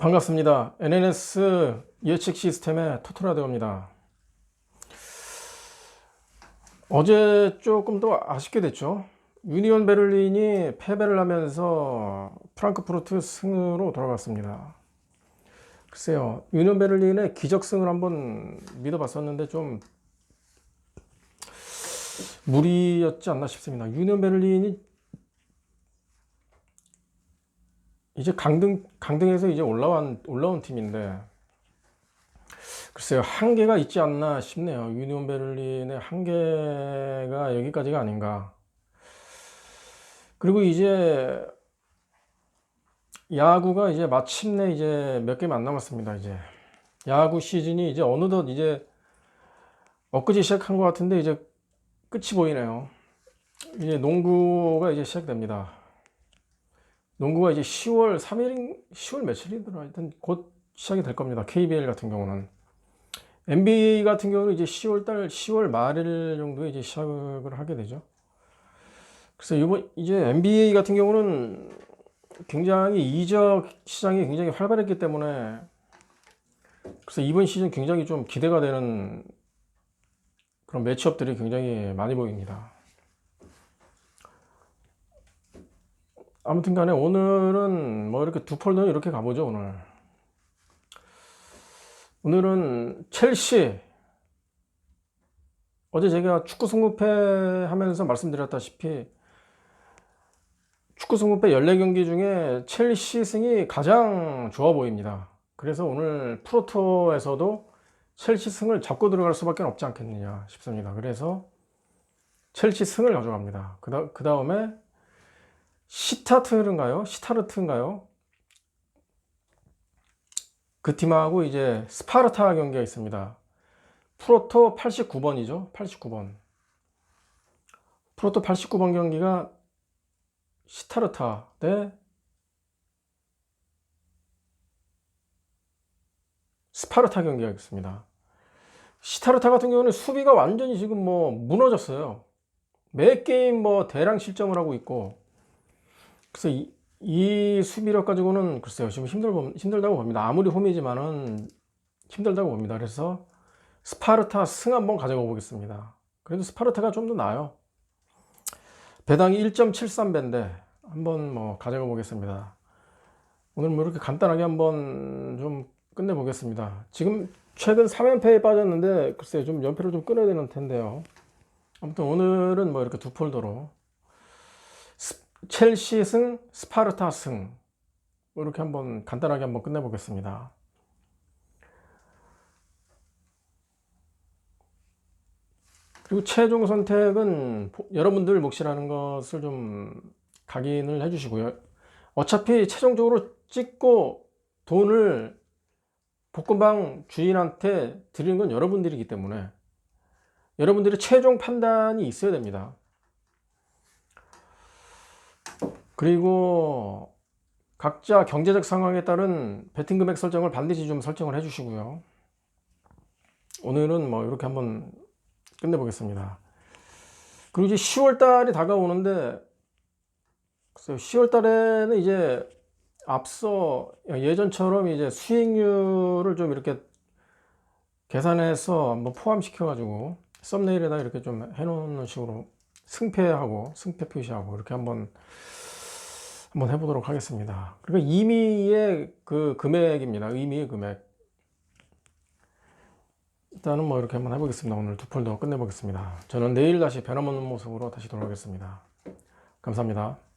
반갑습니다. NNS 예측 시스템의 토토라데오입니다. 어제 조금 더 아쉽게 됐죠. 유니온 베를린이 패배를 하면서 프랑크푸르트 승으로 돌아갔습니다. 글쎄요, 유니온 베를린의 기적승을 한번 믿어봤었는데 좀 무리였지 않나 싶습니다. 유니온 베를린이 이제 강등 강등에서 이제 올라온 올라온 팀인데 글쎄요 한계가 있지 않나 싶네요. 유니온 베를린의 한계가 여기까지가 아닌가. 그리고 이제 야구가 이제 마침내 이제 몇 개만 안 남았습니다. 이제 야구 시즌이 이제 어느덧 이제 엊그제 시작한 것 같은데 이제 끝이 보이네요. 이제 농구가 이제 시작됩니다. 농구가 이제 10월 3일, 10월 며칠이더라. 하여튼 곧 시작이 될 겁니다. KBL 같은 경우는. NBA 같은 경우는 이제 10월 달, 10월 말 정도에 이제 시작을 하게 되죠. 그래서 이번, 이제 NBA 같은 경우는 굉장히 이적 시장이 굉장히 활발했기 때문에 그래서 이번 시즌 굉장히 좀 기대가 되는 그런 매치업들이 굉장히 많이 보입니다. 아무튼 간에 오늘은 뭐 이렇게 두 폴더는 이렇게 가보죠, 오늘. 오늘은 첼시. 어제 제가 축구 승부패 하면서 말씀드렸다시피 축구 승부패 14경기 중에 첼시 승이 가장 좋아 보입니다. 그래서 오늘 프로토에서도 첼시 승을 잡고 들어갈 수밖에 없지 않겠느냐 싶습니다. 그래서 첼시 승을 가져갑니다. 그 다음에 시타트인가요? 시타르트인가요? 그 팀하고 이제 스파르타 경기가 있습니다. 프로토 89번이죠. 89번. 프로토 89번 경기가 시타르타 대 스파르타 경기가 있습니다. 시타르타 같은 경우는 수비가 완전히 지금 뭐 무너졌어요. 매 게임 뭐 대량 실점을 하고 있고 그래서 이, 이 수비력 가지고는 글쎄요 지금 힘들 힘들다고 봅니다. 아무리 홈이지만은 힘들다고 봅니다. 그래서 스파르타 승 한번 가져가 보겠습니다. 그래도 스파르타가 좀 더 나아요. 배당이 1.73배인데 한번 뭐 가져가 보겠습니다. 오늘 뭐 이렇게 간단하게 한번 좀 끝내 보겠습니다. 지금 최근 3연패에 빠졌는데 글쎄요 좀 연패를 좀 끊어야 되는 텐데요. 아무튼 오늘은 뭐 이렇게 두 폴더로 첼시 승, 스파르타 승 이렇게 한번 간단하게 한번 끝내보겠습니다. 그리고 최종 선택은 여러분들 몫이라는 것을 좀 각인을 해주시고요. 어차피 최종적으로 찍고 돈을 볶음방 주인한테 드리는 건 여러분들이기 때문에 여러분들의 최종 판단이 있어야 됩니다. 그리고 각자 경제적 상황에 따른 베팅 금액 설정을 반드시 좀 설정을 해 주시고요. 오늘은 뭐 이렇게 한번 끝내보겠습니다. 그리고 이제 10월 달이 다가오는데 10월 달에는 이제 앞서 예전처럼 이제 수익률을 좀 이렇게 계산해서 한번 포함시켜 가지고 썸네일에다 이렇게 좀 해놓는 식으로 승패하고 승패 표시하고 이렇게 한번 한번 해보도록 하겠습니다. 그러니까 임의의 그 금액입니다. 의미의 금액. 일단은 뭐 이렇게 한번 해보겠습니다. 오늘 두 폴더 끝내보겠습니다. 저는 내일 다시 변함없는 모습으로 다시 돌아오겠습니다. 감사합니다.